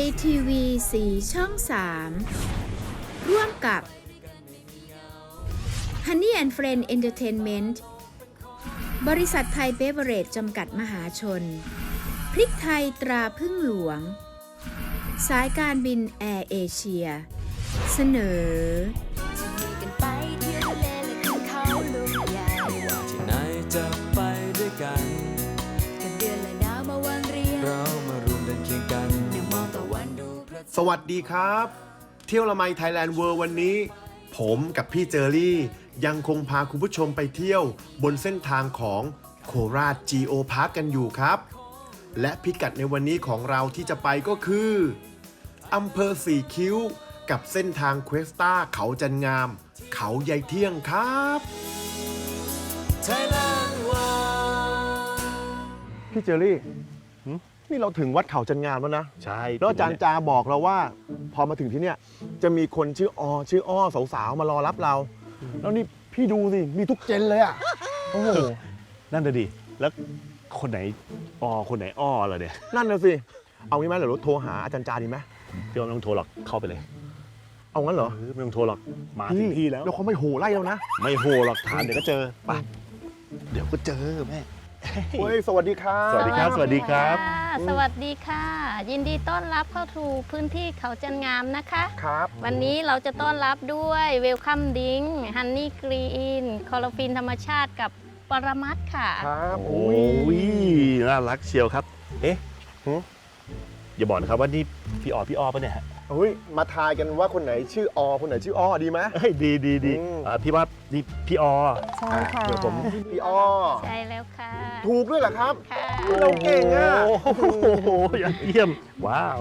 ยทีวีสีช่อง 3 ร่วมกับ Honey and Friend Entertainment บริษัทไทยเบเวอร์เรจจำกัดมหาชน พริกไทยตราพึ่งหลวง สายการบินแอร์เอเชีย เสนอ สวัสดีครับ เที่ยวละไมไทยแลนด์เวิร์วันนี้ ผมกับพี่เจอรี่ ยังคงพาคุณผู้ชมไปเที่ยวบนเส้นทางของโคราช Geo Park กันอยู่ครับ และพิกัดในวันนี้ของเราที่จะไปก็คืออำเภอสี่คิ้ว กับเส้นทางเควสตาเขาจันงาม เขาใยเที่ยงครับ Thailand One พี่เจอรี่ นี่เราถึงวัดเขาจันงามแล้วนะใช่แล้วอาจารย์จาบอกเราว่า พอมาถึงที่เนี่ยจะมีคนชื่ออชื่ออ้อสาวๆมารอรับเรา แล้วนี่พี่ดูสิมีทุกเจนเลยอะโอ้โหนั่นน่ะดิแล้วคนไหนออคนไหนอ้อเหรอเนี่ยนั่นน่ะสิเอางี้ไหมเดี๋ยวเราโทรหาอาจารย์จาดีไหมพี่ว่าไม่ต้องโทรหรอกเข้าไปเลย เอางั้นเหรอเออไม่ต้องโทรหรอกมาถึงที่แล้วแล้วเขาไม่โหไล่เรานะไม่โหหรอกถามเดี๋ยวก็เจอไปเดี๋ยวก็เจอแม่ เฮ้ยสวัสดีครับ สวัสดีครับ สวัสดีครับค่ะสวัสดีค่ะ ยินดีต้อนรับเข้าสู่พื้นที่เขาจันงามนะคะ ครับ วันนี้เราจะต้อนรับด้วยเวลคัมดิงฮันนี่กรีนคอลฟินธรรมชาติกับปรมัดค่ะ ครับโอ้ยน่ารักเชียวครับ เอ๊ะหืออย่าบอกนะครับว่านี่พี่ออพี่อ้อปะเนี่ยฮะ เฮ้ยมาทายกันว่าคนไหนชื่ออคนไหนชื่ออ้อดีไหม เฮ้ยดีดีดีอืมอ่าพี่ว่านี่พี่ออใช่ค่ะ เดี๋ยวผมพี่อ้อใช่แล้วค่ะถูกด้วยเหรอครับ ค่ะเราเก่งอะโอ้โหยอดเยี่ยม ว้าว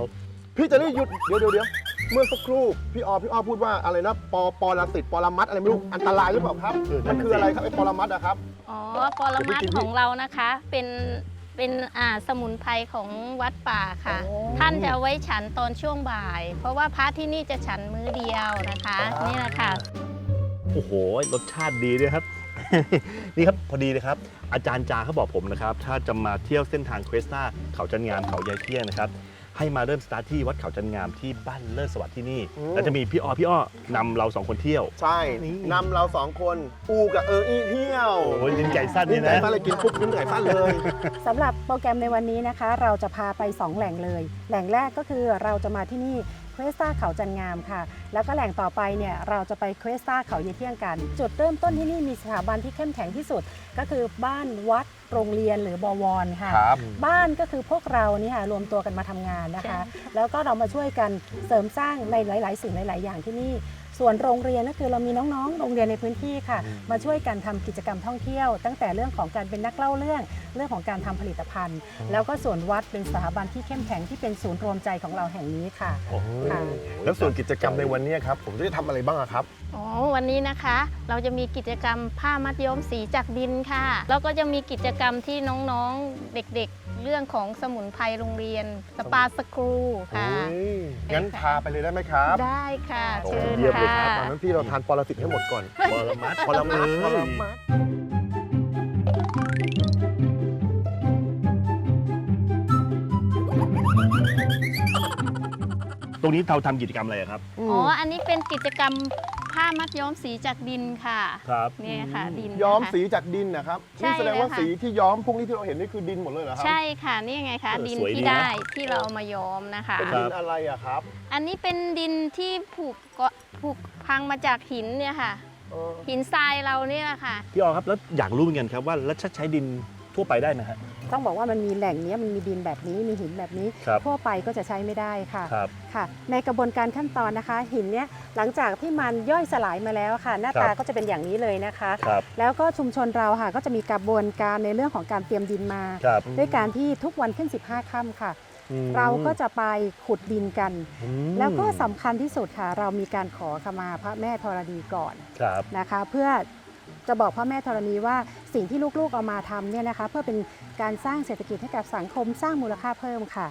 พี่จะได้หยุดเดี๋ยวเดี๋ยวเดี๋ยวเมื่อสักครู่พี่ออพี่อ้อพูดว่าอะไรนะปอปอลสิตปอลมัดอะไรไม่รู้อันตรายหรือเปล่าครับเออนั่มันนน่ะคืออะไรสิครับไอ้ปอลมัดอะครับ อ๋อปรมัดของเรานะคะ เป็น เป็นอ่าสมุนไพรของวัดป่าค่ะอ๋อท่านจะเอาไว้ฉันตอนช่วงบ่าย เพราะว่าพระที่นี่จะฉันมื้อเดียวนะคะอ่านี่นี่แหละค่ะ โอ้โห รสชาติดีด้วยครับ นี่ครับพอดีเลยครับ อาจารย์จาเขาบอกผมนะครับ ถ้าจะมาเที่ยวเส้นทางเควสตาเขาจันงามเขายายเที่ยงนะครับ ให้มาเริ่มสตาร์ทที่วัดเขาจันงามที่บ้านเลิศสวัสดิ์ที่นี่อืม แล้วจะมีพี่อ้อพี่อ้อนำเราสองคนเที่ยว ใช่นี่ นำเราสองคนอูกับเอออีเที่ยวโอ้ยลิ้นไก่สั้นนี่นี่ไก่นะสั้นเลยกินปุ๊บลิ้นไก่สั้นเลย สำหรับโปรแกรมในวันนี้นะคะ เราจะพาไป 2 แหล่งเลย แหล่งแรกก็คือเราจะมาที่นี่เควสตาเขาจันงามค่ะ แล้วก็แหล่งต่อไปเนี่ยเราจะไปเควสตาเขาเยเที่ยงกัน จุดเริ่มต้นที่นี่มีสถาบันที่เข้มแข็งที่สุด ก็คือบ้านวัดโรงเรียนหรือบวรค่ะ ครับบ้านก็คือพวกเรานี่ค่ะรวมตัวกันมาทำงานนะคะ แล้วก็เรามาช่วยกันเสริมสร้างในหลาย ๆ สิ่งหลาย ๆ อย่างที่นี่ ส่วนโรงเรียนก็คือเรามีน้องๆ โรงเรียนในพื้นที่ค่ะ มาช่วยกันทำกิจกรรมท่องเที่ยว ตั้งแต่เรื่องของการเป็นนักเล่าเรื่อง เรื่องของการทำผลิตภัณฑ์ แล้วก็ส่วนวัดเป็นสถาบันที่เข้มแข็งที่เป็นศูนย์รวมใจของเราแห่งนี้ค่ะโอ้โหค่ะแล้วส่วนกิจกรรมในวันนี้ครับผมจะได้ทำอะไรบ้างอะครับอ๋อวันนี้นะคะ เราจะมีกิจกรรมผ้ามัดย้อมสีจากดินค่ะ แล้วก็จะมีกิจกรรมที่น้องๆเด็กๆ เรื่องของสมุนไพรโรงเรียนสปาสครูค่ะโอ้ยงั้นพาไปเลยได้ไหมครับ ได้ค่ะเชิญเยี่ยมเลยค่ะครับตอนนั้นพี่เราทานปรสิตให้หมดก่อนปรมัดปรมัดปรมัดตรงนี้เราทำกิจกรรมอะไรครับ อ๋อ อันนี้เป็นกิจกรรม ผ้ามัดย้อมสีจากดินค่ะครับ เนี่ยค่ะดินนะคะ ย้อมสีจากดินนะครับใช่นี่แสดงว่าแล้วค่ะ สีที่ย้อมพวกนี้ที่เราเห็นนี่คือดินหมดเลยเหรอครัใช่ค่ะนี่ไงคะเออดินสวยดีที่นะ ได้ที่เราเอามาย้อมนะคะ เป็นดินอะไรอะครับอันนี้เป็นดินที่ผูกเกาะผูกพังมาจากหินเนี่ยค่ะ เออหินทรายเราเนี่ยแหละค่ะ พี่ออครับแล้วอยากรู้เหมือนกันครับว่าแล้วใช้ดินทั่วไปได้ไหมฮะ ต้องบอกว่ามันมีแหล่งเนี้ยมันมีดินแบบนี้มีหินแบบนี้ครับทั่วไปก็จะใช้ไม่ได้ค่ะครับค่ะ ในกระบวนการขั้นตอนนะคะ หินเนี้ยหลังจากที่มันย่อยสลายมาแล้วค่ะ หน้าครัตาบก็จะเป็นอย่างนี้เลยนะคะ ครับ แล้วก็ชุมชนเราค่ะก็จะมีกระบวนการในเรื่องของการเตรียมดินมา ครับด้วยการที่ทุกวันขึ้น 15ค่ำค่ะ อืมเราก็จะไปขุดดินกัน อืมแล้วก็สำคัญที่สุดค่ะ เรามีการขอขมาพระแม่ธรณีก่อน ครับ นะคะเพื่อจะบอกพระแม่ธรณีว่า สิ่งที่ลูกๆเอามาทำเนี่ยนะคะ เพื่อเป็นการสร้างเศรษฐกิจให้กับสังคมสร้างมูลค่าเพิ่มค่ะ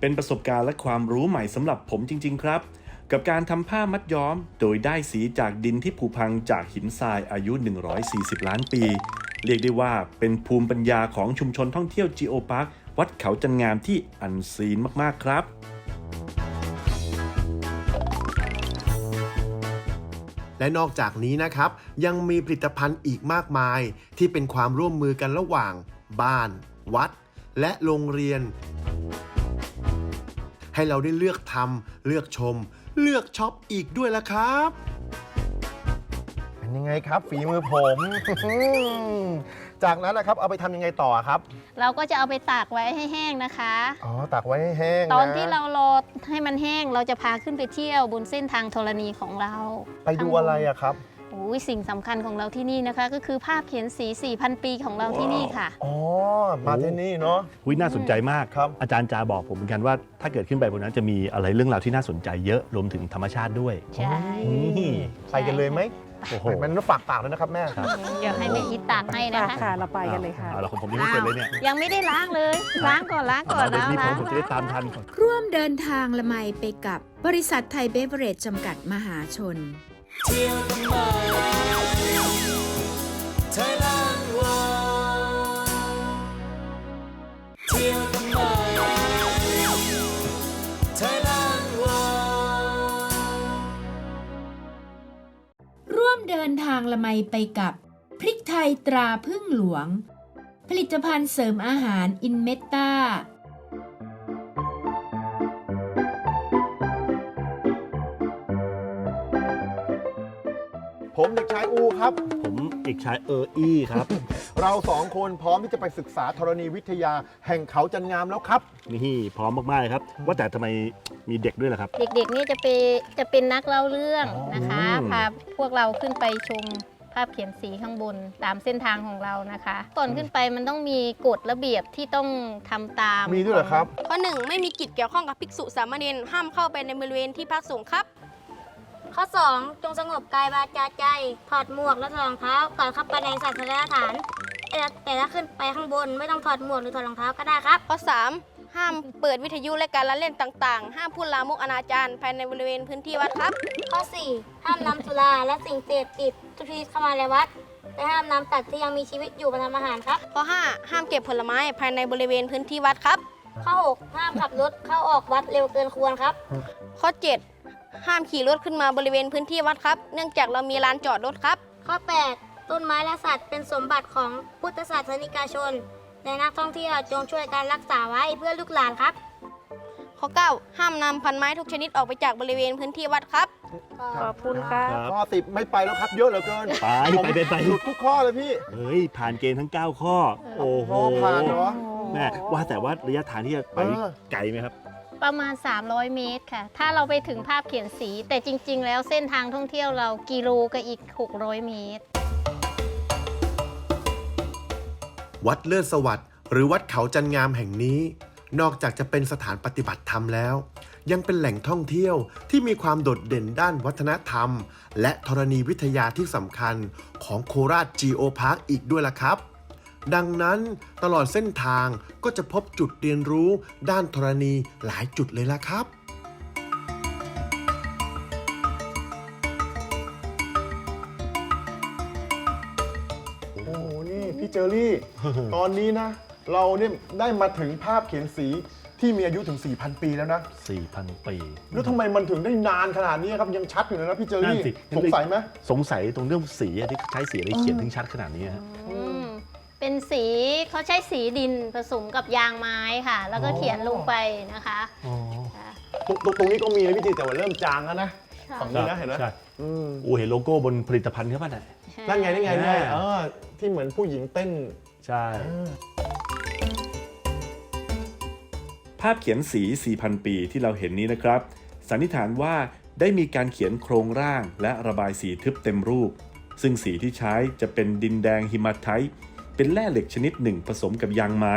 เป็นประสบการณ์และความรู้ใหม่สำหรับผมจริง ๆ ครับ กับการทำผ้ามัดย้อม โดยได้สีจากดินที่ผุพังจากหินทรายอายุ 140 ล้านปี เรียกได้ว่าเป็นภูมิปัญญาของชุมชนท่องเที่ยว Geo Park วัดเขาจันงามที่อันซีนมากๆครับ และนอกจากนี้นะครับ ยังมีผลิตภัณฑ์อีกมากมาย ที่เป็นความร่วมมือกันระหว่าง บ้าน วัด และโรงเรียน ให้เราได้เลือกทำเลือกชม เลือกช็อปอีกด้วยละครับเป็นยังไงครับฝีมือผม จากนั้นนะครับเอาไปทำยังไงต่อครับ เราก็จะเอาไปตากไว้ให้แห้งนะคะ อ๋อตักไว้ให้แห้งตอนนะที่เรารอให้มันแห้งเราจะพาขึ้นไปเที่ยวบนเส้นทางธรณีของเราไปดูอะไรอะครับ โอ้ยสิ่งสำคัญของเราที่นี่นะคะ ก็คือภาพเขียนสี 4,000 ปีของเราที่นี่ค่ะ อ๋อ มาที่นี่เนาะ วิน่าสนใจมากครับ อาจารย์จาบอกผมเหมือนกันว่าถ้าเกิดขึ้นไปบนนั้นจะมีอะไรเรื่องราวที่น่าสนใจเยอะรวมถึงธรรมชาติด้วย ใช่ นี่ ไปกันเลยไหม โอ้โหมันฝากปากเลยนะครับแม่ครับเดี๋ยวให้แม่อีทตากให้นะค่ะคะ ค่ะเราไปกันเลยค่ะ เอาละผมยังไม่เสร็จเลยเนี่ยยังไม่ได้ล้างเลย ล้างก่อนล้างก่อนเดี๋ยวแล้วนี้ผมล้างผมจะได้ตามทันก่อนร่วมเดินทางละไมไปกับบริษัทไทยเบเวอเรจจำกัดมหาชน เที่ยวทำไม Thailand World ไมไปกับ พริกไทยตราพึ่งหลวง ผลิตภัณฑ์เสริมอาหารอินเมตตาผมเด็กชายอูครับ ผมเอกชายเอออี้ครับ เราสองคนพร้อมที่จะไปศึกษาธรณีวิทยาแห่งเขาจันงามแล้วครับ นี่พร้อมมากๆเลยครับ ว่าแต่ทำไมมีเด็กด้วยล่ะครับ เด็กๆนี่จะไปจะเป็นนักเล่าเรื่องนะคะอืมพาพวกเราขึ้นไปชม ภาพเขียนสีข้างบนตามเส้นทางของเรานะคะ ก่อนขึ้นไปมันต้องมีกฎระเบียบที่ต้องทำตามมีด้วยเหรอครับ ข้อหนึ่งไม่มีกิจเกี่ยวข้องกับภิกษุสามเณรห้ามเข้าไปในบริเวณที่พักสงฆ์ครับ ข้อ 2 จงสงบกายวาจาใจ ถอดหมวกและถอดรองเท้าก่อนเข้าไปในศาสนสถานแต่แต่ถ้าขึ้นไปข้างบนไม่ต้องถอดหมวกหรือถอดรองเท้าก็ได้ครับ ข้อ 3 ห้ามเปิดวิทยุและการละเล่นต่างๆ ห้ามพูดลามกอนาจารภายในบริเวณพื้นที่วัดครับ ข้อ 4 ห้ามนำสุราและสิ่งเสพติดทุกชนิดเข้ามาในวัด และห้ามนำสัตว์ที่ยังมีชีวิตอยู่มาทำอาหารครับ ข้อ 5 ห้ามเก็บผลไม้ภายในบริเวณพื้นที่วัดครับ ข้อ 6 ห้ามขับรถเข้าออกวัดเร็วเกินควรครับ ข้อ 7 ห้ามขี่รถขึ้นมาบริเวณพื้นที่วัดครับ เนื่องจากเรามีลานจอดรถครับ ข้อ 8 ต้นไม้และสัตว์เป็นสมบัติของพุทธศาสนิกชน และนักท่องเที่ยวจงช่วยกันรักษาไว้เพื่อลูกหลานครับ ข้อ9ห้ามนำพันไม้ทุกชนิดออกไปจากบริเวณพื้นที่วัดครับ ขอบคุณค่ะครับ ข้อสิบไม่ไปแล้วครับเยอะเหลือเกินไปผมไปไปไป หลุดทุกข้อเลยพี่เฮ้ย ผ่านเกณฑ์ทั้ง 9 ข้อ โอ้โหโอ้ผ่านเหรอแม่ว่าแต่ว่าระยะทางที่จะไปเออ ไกลไหมครับ ประมาณ 300 เมตรค่ะ ถ้าเราไปถึงภาพเขียนสี แต่จริง ๆ แล้วเส้นทางท่องเที่ยวเรากิโลกับอีก 600 เมตร วัดเลิศสวัสดิ์หรือวัดเขาจันงามแห่งนี้ นอกจากจะเป็นสถานปฏิบัติธรรมแล้ว ยังเป็นแหล่งท่องเที่ยวที่มีความโดดเด่นด้านวัฒนธรรม และธรณีวิทยาที่สำคัญของโคราชจีโอพาร์คอีกด้วยล่ะครับ ดังนั้นตลอดเส้นทางก็จะพบจุดเรียนรู้ด้านธรณีหลายจุดเลยล่ะครับ อรี่ ตอนนี้นะ เราเนี่ยได้มาถึงภาพเขียนสีที่มีอายุถึง 4,000 ปีแล้วนะ 4,000 ปี แล้วทำไมมันถึงได้นานขนาดนี้ครับยังชัดอยู่เลยนะพี่เจอรี่นั่นสิสงสัยไหมสงสัยตรงเรื่องสีอะที่ใช้สีอะไรเขียนถึงชัดขนาดนี้ฮะ อืมเป็นสีเขาใช้สีดินผสมกับยางไม้ค่ะ แล้วก็เขียนลงไปนะคะค่ะ ตรงตรงตรงนี้ก็มีนะพี่จีแต่ว่าเริ่มจางแล้วนะ ฝั่งนี้นะเห็นไหมใช่อืมอูเห็นโลโก้บนผลิตภัณฑ์เขาป่ะน่ะ นั่นไงนั่นไงนั่นไงอ่าเออที่เหมือนผู้หญิงเต้น ใช่ ภาพเขียนสี 4,000 ปีที่เราเห็นนี้นะครับ สันนิษฐานว่าได้มีการเขียนโครงร่างและระบายสีทึบเต็มรูป ซึ่งสีที่ใช้จะเป็นดินแดงหิมาไทต์เป็นแร่เหล็กชนิดหนึ่งผสมกับยางไม้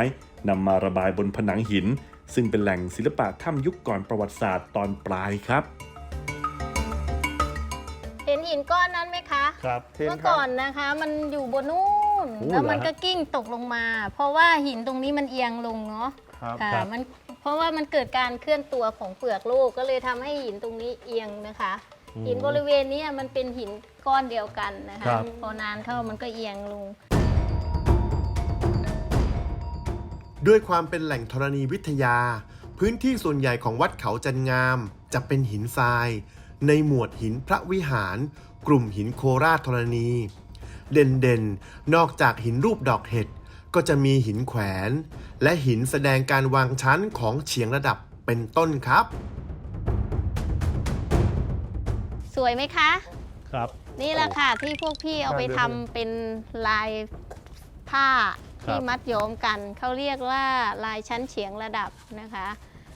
นำมาระบายบนผนังหิน ซึ่งเป็นแหล่งศิลปะถ้ำยุคก่อนประวัติศาสตร์ตอนปลายครับเห็นหินก้อนนั้นไหมคะ ครับเห็นเมื่อครับก่อนนะคะมันอยู่บนนู่น โอ้แล้วมันเหรอฮะก็กิ้งตกลงมา เพราะว่าหินตรงนี้มันเอียงลงเนาะครับค่ะครับ มันเพราะว่ามันเกิดการเคลื่อนตัวของเปลือกโลกก็เลยทำให้หินตรงนี้เอียงนะคะหินบริเวณนี้มันเป็นหินก้อนเดียวกันนะคะครับ พอนานเข้ามันก็เอียงลง ด้วยความเป็นแหล่งธรณีวิทยา พื้นที่ส่วนใหญ่ของวัดเขาจันงาม จะเป็นหินทราย ในหมวดหินพระวิหาร กลุ่มหินโคราชธรณีเด่นเด่นๆ นอกจากหินรูปดอกเห็ด ก็จะมีหินแขวน และหินแสดงการวางชั้นของเฉียงระดับเป็นต้นครับ สวยไหมคะ ครับ นี่แหละค่ะที่พวกพี่เอาไปทำเป็นลายผ้าครับ ที่มัดย้อมกันเขาเรียกว่าลายชั้นเฉียงระดับนะคะ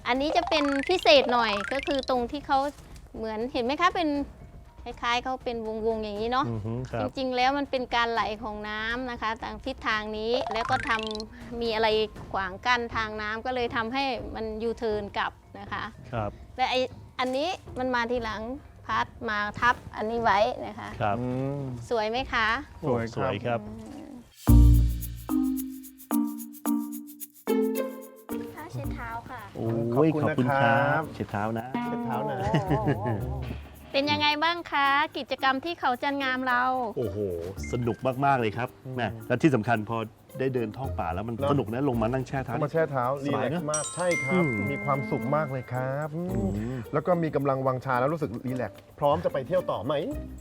อันนี้จะเป็นพิเศษหน่อยก็คือตรงที่เขา เหมือนเห็นไหมคะเป็นคล้ายๆเขาเป็นวงๆอย่างนี้เนาะอือฮึคจรับริงๆแล้วมันเป็นการไหลของน้ำนะคะทางทิศทางนี้แล้วก็ทำมีอะไรขวางกั้นทางน้ำก็เลยทำให้มันยูเทิร์นกลับนะคะครับและไออันนี้มันมาทีหลังพัดมาทับอันนี้ไว้นะคะครับสวยไหมคะโอ้สวยครับ โอ้ยขขออบบคุคุณณนะคครัรับ บเช็ดเท้านะ เช็ดเท้านะ เป็นยังไงบ้างคะ กิจกรรมที่เขาจันงามเรา โอ้โห สนุกมาก ๆ เลยครับแหม่และที่สำคัญพอได้เดินท่องป่าแล้วมันเนอะ สนุกนะลงมานั่งแช่เท้ามาแช่เท้าสรีบาแลยกนะซ์มากใช่ครับอืมมีความสุขมากเลยครับอืมอืมแล้วก็มีกำลังวังชาแล้วรู้สึกรีแลกซ์พร้อมจะไปเที่ยวต่อไหม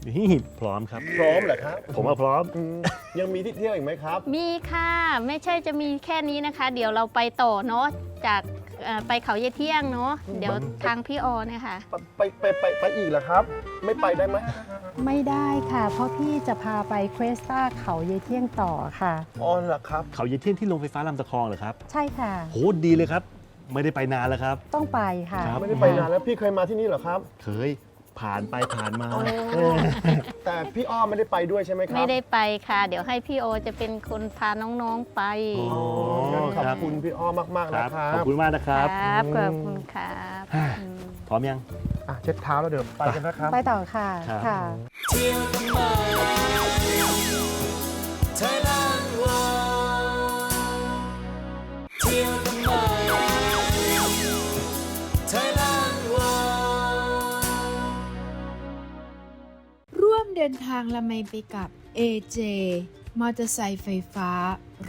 นี่พร้อมครับ พร้อมเหรอครับผมว่าพร้อม อืมยังมีที่เที่ยวอีกไหมครับ มีค่ะ ไม่ใช่จะมีแค่นี้นะคะ เดี๋ยวเราไปต่อเนาะจาก เอ่อไปเขาเยเที่ยงเนาะเดี๋ยวทางพี่ออเนี่ยค่ะไปไปไปไปอีกเหรอครับ ไม่ไปได้ไหมไม่ได้ค่ะ เพราะพี่จะพาไปเควสตาเขาเยเที่ยงต่อค่ะ อ๋อเหรอครับ เขาเยเที่ยงที่โรงไฟฟ้าลำตะคองเหรอครับใช่ค่ะ โหดีเลยครับ ไม่ได้ไปนานแล้วครับ ต้องไปค่ะ ครับ ไม่ได้ไปนานแล้วพี่เคยมาที่นี่เหรอครับ เคย ผ่านไปผ่านมาแต่พี่อ้อมไม่ได้ไปด้วยใช่ไหมครับไม่ได้ไปค่ะ เดี๋ยวให้พี่โอจะเป็นคนพาน้องๆไปอ๋องั้นขอบครับคุณพี่อ้อมมากๆคนะรับ ครัขอบบคุณมากนะครับครับขอบคุณครับอ่าอืม พร้อมยัง อะเช็ดเท้าแล้วเดี๋ยวไปกันนะครับ ไปต่อค่ะ ครับ ค่ะ เที่ยวทำไม Thailand World เดินทางละไมไปกับ AJ มอเตอร์ไซค์ไฟฟ้า 100%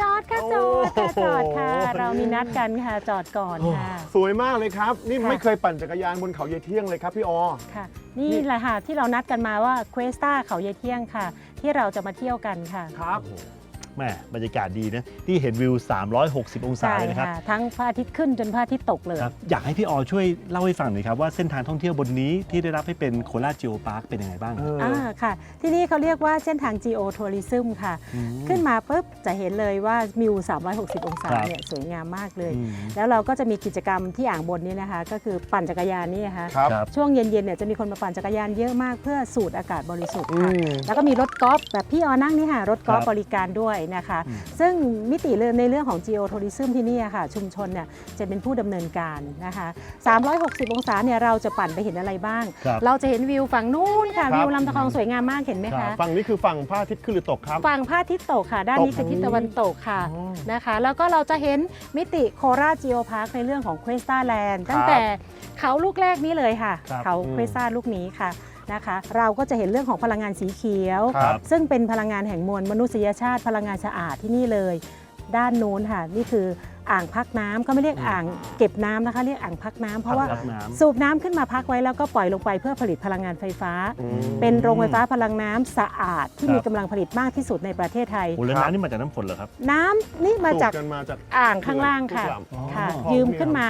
จอดค่ะจอดค่ะจอดค่ะ เรามีนัดกันค่ะจอดก่อนค่ะ สวยมากเลยครับ นี่ค่ะไม่เคยปั่นจักรยานบนเขาเยเที่ยงเลยครับพี่ออค่ะ นี่แหละค่ะที่เรานัดกันมาว่าเควสตาเขาเยเที่ยงค่ะ ที่เราจะมาเที่ยวกันค่ะ ครับ แหม่บรรยากาศดีนะ ที่เห็นวิว 360 องศาใช่เลยนะครับค่ะทั้งพระอาทิตย์ขึ้นจนพระอาทิตย์ตกเลยครับอยากให้พี่ออช่วยเล่าให้ฟังหน่อยครับ ว่าเส้นทางท่องเที่ยวบนนี้ที่ได้รับให้เป็นโคราชจิโอพาร์คเป็นยังไงบ้างอ่าค่ะ ที่นี่เขาเรียกว่าเส้นทาง Geo Tourism ค่ะอืมขึ้นมาปุ๊บจะเห็นเลยว่าวิว 360 องศาครับเนี่ยสวยงามมากเลยอืมแล้วเราก็จะมีกิจกรรมที่อ่างบนนี้นะคะ ก็คือปั่นจักรยานนี่นะคะครับครับช่วงเย็นๆเนี่ยจะมีคนมาปั่นจักรยานเยอะมากเพื่อสูดอากาศบริสุทธิ์อืค่ะมแล้วก็มีรถกอล์ฟแบบพี่ออนั่งนี่ค่ะรถกอล์ฟครับบริการด้วยนะคะอืมซึ่งมิติในเรื่องของ Geo Tourism ที่นี่อะค่ะ ชุมชนเนี่ยจะเป็นผู้ดำเนินการนะคะ 360 องศาเนี่ยเราจะปั่นไปเห็นอะไรบ้าง ครับเราจะเห็นวิวฝั่งนู้นค่ะครับ วิวลำตะคองสวยงามมากเห็นไหมครัคะบฝั่งนี้คือฝั่งพระอาทิตย์ขึ้นหรือตกครับ ฝั่งพระอาทิตย์ตกค่ะ ด้านนี้คือทิศตะวันตกค่ะอ๋อนะคะ แล้วก็เราจะเห็นมิติโคราช Geo Park ในเรื่องของ Questa Land ตั้งแต่เขาลูกแรกนี้เลยค่ะ ครับเขาอืม Questa ลูกนี้ค่ะ นะคะ เราก็จะเห็นเรื่องของพลังงานสีเขียว ครับซึ่งเป็นพลังงานแห่งมวลมนุษยชาติ พลังงานสะอาดที่นี่เลย ด้านนู้นค่ะนี่คืออ่างพักน้ำเขาไม่เรียกอ่างเก็บน้ำนะคะ เรียกอ่างพักน้ำเพราะว่า พักน้ำ สูบน้ำขึ้นมาพักไว้แล้วก็ปล่อยลงไปเพื่อผลิตพลังงานไฟฟ้า อืม เป็นโรงไฟฟ้าพลังน้ำสะอาดที่ครับ มีกำลังผลิตมากที่สุดในประเทศไทย โอ้แล้วครับน้ำนี่มาจากน้ำฝนเหรอครับ น้ำนี่มาจากสูบกันมาจากอ่างข้างล่างค่ะ ทุกลำอ๋อค่ะอ๋อยืมขึ้นมา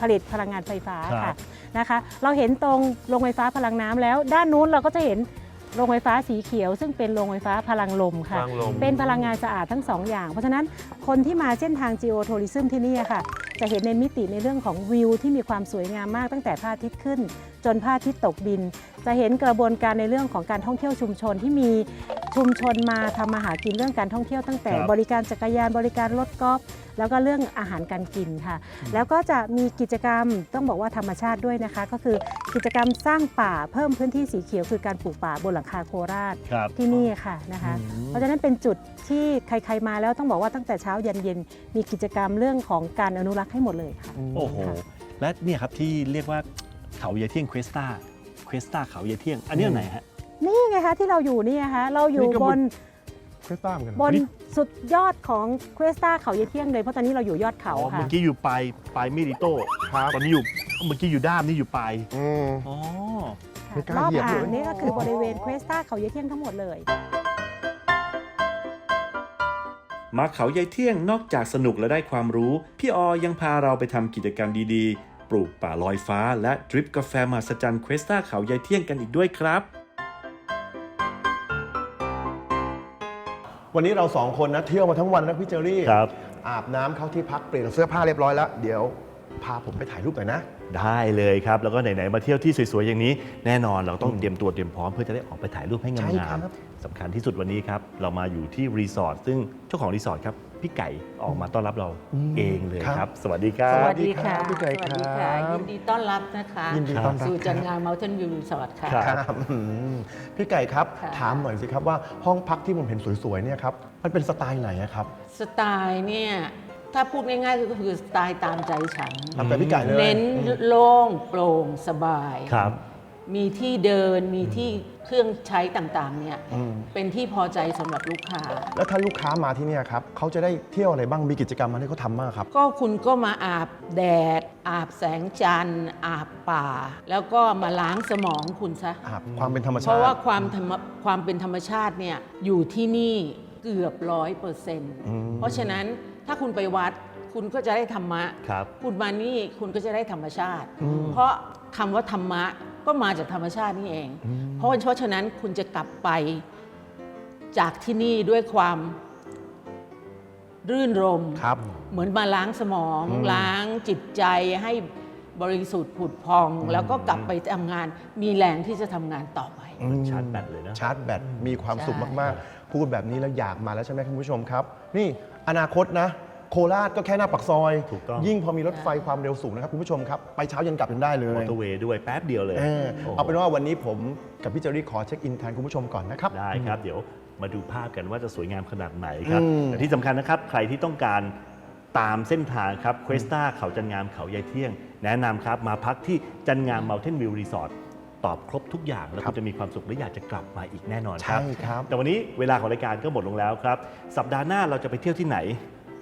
ผลิตพลังงานไฟฟ้าครัค่ะบ นะคะ เราเห็นตรงโรงไฟฟ้าพลังน้ำแล้ว ด้านนู้นเราก็จะเห็นโรงไฟฟ้าสีเขียว ซึ่งเป็นโรงไฟฟ้าพลังลมค่ะพลังลม เป็นพลังงานสะอาดทั้งสองอย่าง เพราะฉะนั้นคนที่มาเส้นทาง Geo Tourism ที่นี่ค่ะ จะเห็นในมิติในเรื่องของวิวที่มีความสวยงามมากตั้งแต่พระอาทิตย์ขึ้น จนพระอาทิตย์ตกดิน จะเห็นกระบวนการในเรื่องของการท่องเที่ยวชุมชนที่มีชุมชนมาทำมาหากินเรื่องการท่องเที่ยวตั้งแต่ ครับบริการจักรยานบริการรถกอล์ฟแล้วก็เรื่องอาหารการกินค่ะ แล้วก็จะมีกิจกรรมต้องบอกว่าธรรมชาติด้วยนะคะ ก็คือกิจกรรมสร้างป่าเพิ่มพื้นที่สีเขียวคือการปลูกป่าบนหลังคาโคราช ครับ ที่นี่ค่ะนะคะ อืม เพราะฉะนั้นเป็นจุดที่ใครๆมาแล้วต้องบอกว่าตั้งแต่เช้ายันเย็นมีกิจกรรมเรื่องของการอนุรักษ์ให้หมดเลยค่ะ โอ้โห และเนี่ยครับที่เรียกว่า เขายายเที่ยงเควสตาเควสตาเขายายเที่ยง อันนี้อันไหนฮะ นี่ไงคะที่เราอยู่นี่นะคะเราอยู่นี่ก็บบนนเควสต้าเหมือนกันบนสุดยอดของเควสตาเขาเยเที่ยงเลยเพราะตอนนี้เราอยู่ยอดเขาอ๋อค่ะ เมื่อกี้อยู่ปลายปลายเมดิโต้ครับตอนนี้อยู่เมื่อกี้อยู่ด้ามนี่อยู่ปลายอืม อ๋อ ไม่กล้ารอบเหยียบอ่าเลย งนี่ก็คือบริเวณเควสตาเขาเยเที่ยงทั้งหมดเลย มาเขายายเที่ยงนอกจากสนุกและได้ความรู้ พี่ออยังพาเราไปทำกิจกรรมดีๆ ปลูกป่าลอยฟ้า และดริปกาแฟมหัศจรรย์เควสตาเขายายเที่ยงกันอีกด้วยครับ วันนี้เราสองคนนะเที่ยวมาทั้งวันนะพี่เจอรี่ครับ อาบน้ำเข้าที่พักเปลี่ยนเสื้อผ้าเรียบร้อยแล้ว เดี๋ยวพาผมไปถ่ายรูปหน่อยนะ ได้เลยครับ แล้วก็ไหน ๆ มาเที่ยวที่สวย ๆ อย่างนี้ แน่นอนเราต้องเตรียมตัวเตรียมพร้อมเพื่อจะได้ออกไปถ่ายรูปให้งาใช่ครัมบ ๆสำคัญที่สุดวันนี้ครับ เรามาอยู่ที่รีสอร์ทซึ่งเจ้าของรีสอร์ทครับ พี่ไก่ออกมาต้อนรับเราเองเลยครับ สวัสดีครัสบวัสดีครับพี่ไก่สวัสดีค่ะครับยินดีต้อนรับนะคะยินดีต้อนรับ สู่จันคงารับน Mountain View Resort ค่ะ ครับ ครับอืมพี่ไก่ครับ ค่ะ ถามหน่อยสิครับว่าห้องพักที่ผมเห็นสวยๆเนี่ยครับมันเป็นสไตล์ไหนอะครับสไตล์เนี่ยถ้าพูดง่ายๆก็คือสไตล์ตามใจฉัน ตามใจพี่ไก่เลยเน้นอืมโล่งโปร่งสบาย ครับ มีที่เดินมีที่เครื่องใช้ต่างๆเนี่ยอืม เป็นที่พอใจสำหรับลูกค้า แล้วถ้าลูกค้ามาที่เนี่ยครับเขาจะได้เที่ยวอะไรบ้างมีกิจกรรมอะไรที่เขาทำบ้างครับ ก็คุณก็มาอาบแดด อาบแสงจันทร์ อาบป่า แล้วก็มาล้างสมองคุณซะ อาบความเป็นธรรมเพชาราะติ ว่าความธรรมความเป็นธรรมชาติเนี่ยอยู่ที่นี่เกือบร้อยเปอร์เซ็นต์อืมเพราะฉะนั้นถ้าคุณไปวัดคุณก็จะได้ธรรมะ ครับ คุณมานี่คุณก็จะได้ธรรมชาติอืมเพราะคำว่าธรรมะ ก็มาจากธรรมชาตินี่เองอืมเพราะเพราะฉะนั้นคุณจะกลับไปจากที่นี่ด้วยความรื่นรมครับ เหมือนมาล้างสมองอืมล้างจิตใจให้บริสุทธิ์ผุดพอง แล้วก็กลับไปทำงาน มีแรงที่จะทำงานต่อไปอืมชาร์จแบตเลยนะ ชาร์จแบตมีความสุขใช่มาก ๆ พูดแบบนี้แล้วอยากมาแล้วใช่ไหมคุณผู้ชมครับ นี่อนาคตนะ โคราชก็แค่หน้าปักซอย ถูกต้อง ยิ่งพอมีรถไฟความเร็วสูงนะครับคุณผู้ชมครับ ไปเช้าเย็นกลับกันได้เลมอยเตอร์เวย์ด้วยแป๊บเดียวเลยเออโโหเอาเป็นว่าวันนี้ผมกับพี่เจอรี่ขอเช็คอินแทนคุณผู้ชมก่อนนะครับ ได้ครับ เดี๋ยวมาดูภาพกันว่าจะสวยงามขนาดไหนครับ อืม แต่ที่สำคัญนะครับ ใครที่ต้องการตามเส้นทางครับเควสตาเขาจันงามเขายายเที่ยง แนะนำครับมาพักที่จันงาม Mountain View Resort ตอบครบทุกอย่าง แล้วคุณจะมีความสุขและอยากจะกลับมาอีกแน่นอนครับใช่ครับ แต่วันนี้เวลาของรายการก็หมดลงแล้วครับ สัปดาห์หน้าเราจะไปเที่ยวที่ไหน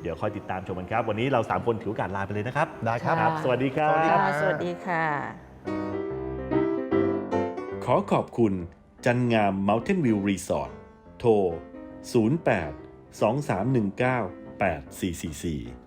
เดี๋ยวคอยติดตามชมกันครับ วันนี้เราสามคนถือโอกาสลาไปเลยนะครับ ได้ครับค่ะสวัสดีครับ สวัสดีครับ สวัสดีค่ะ ขอขอบคุณจันงาม Mountain View Resort โทร 08 2319 8444